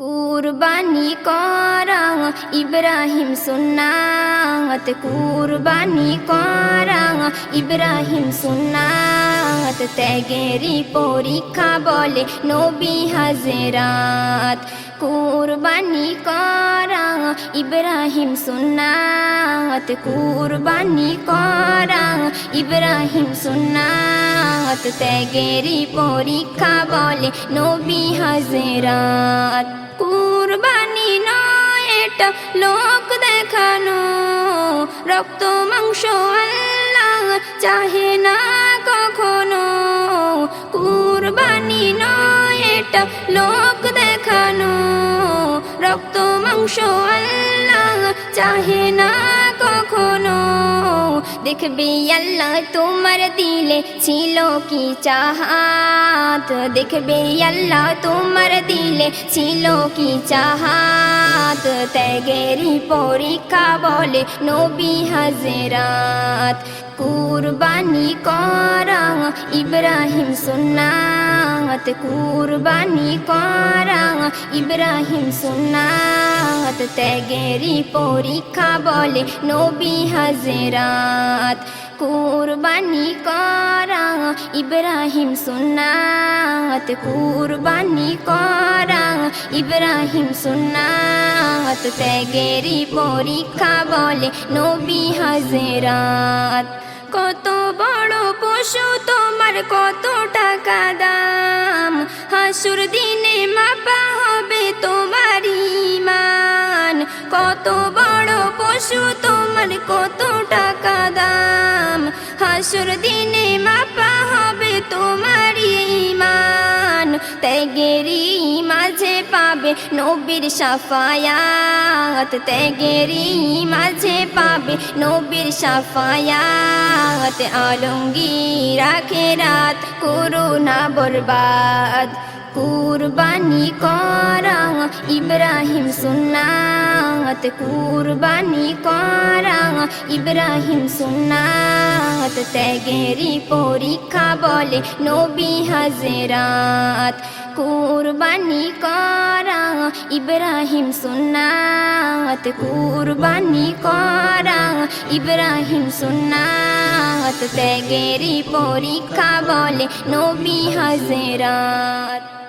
কুরবানি করা, ইব্রাহিম সুন্নাত কুরবানি করা, ইব্রাহিম সুন্নাত ত্যাগেরই পরীক্ষা বলে নবী হাজরাত। কুরবানি করা, ইব্রাহিম সুন্নাত কুরবানি করা, ইব্রাহিম সুন্নাত ত্যাগেরই পরীক্ষা বলে নবী হাজরাত। কুরবানি নয়, এটা লোক দেখানো। রক্ত, মাংস আল্লাহ চাহে না কখনো। কুরবানি নয়, এটা লোক দেখানো। রক্ত, মাংস আল্লাহ চাহে না কখনো। দেখবি আল্লাহ তোমার দিলে ছিল কি চাহাত দেখবে আল্লাহ তোমার দিলে ছিল কি চাহাত? ত্যাগেরই পরীক্ষা বলে নবী হাজরাত। কুরবানি করা ইব্রাহিম সুন্নাত। কুরবানি করা ইব্রাহিম সুন্নাত। ত্যাগেরই পরীক্ষা বলে নবী হাজরাত। কুরবানি করা ইব্রাহিম সুন্নাত, কুরবানি করা। ইব্রাহিম সুন্নাত ত্যাগেরই পরীক্ষা বলে নবী হাজরাত। কত বড় পশু, তোমার কত টাকা দাম? হাসুর দিনে মাপা হবে তোমার ইমান কত বড় পশু, তোমার কত টাকা দাম? হাসুর দিনে মাপা তোমার ইমান ত্যাগেরি মাঝে পাবে নবীর সাফায়াত। ত্যাগেরি মাঝে পাবে নবীর সাফায়াত। আলঙ্গীর রাখে রাত করোনা বরবাদ। কুরবানি করা ইব্রাহিম সুন্নাত। কুরবানি করা ইব্রাহিম সুন্নাত, ত্যাগেরই পরীক্ষা বলে নবী হাজরাত। কুরবানি করা ইব্রাহিম সুন্নাত, কুরবানি করা ইব্রাহিম সুন্নাত, ত্যাগেরই পরীক্ষা বলে নবী হাজরাত।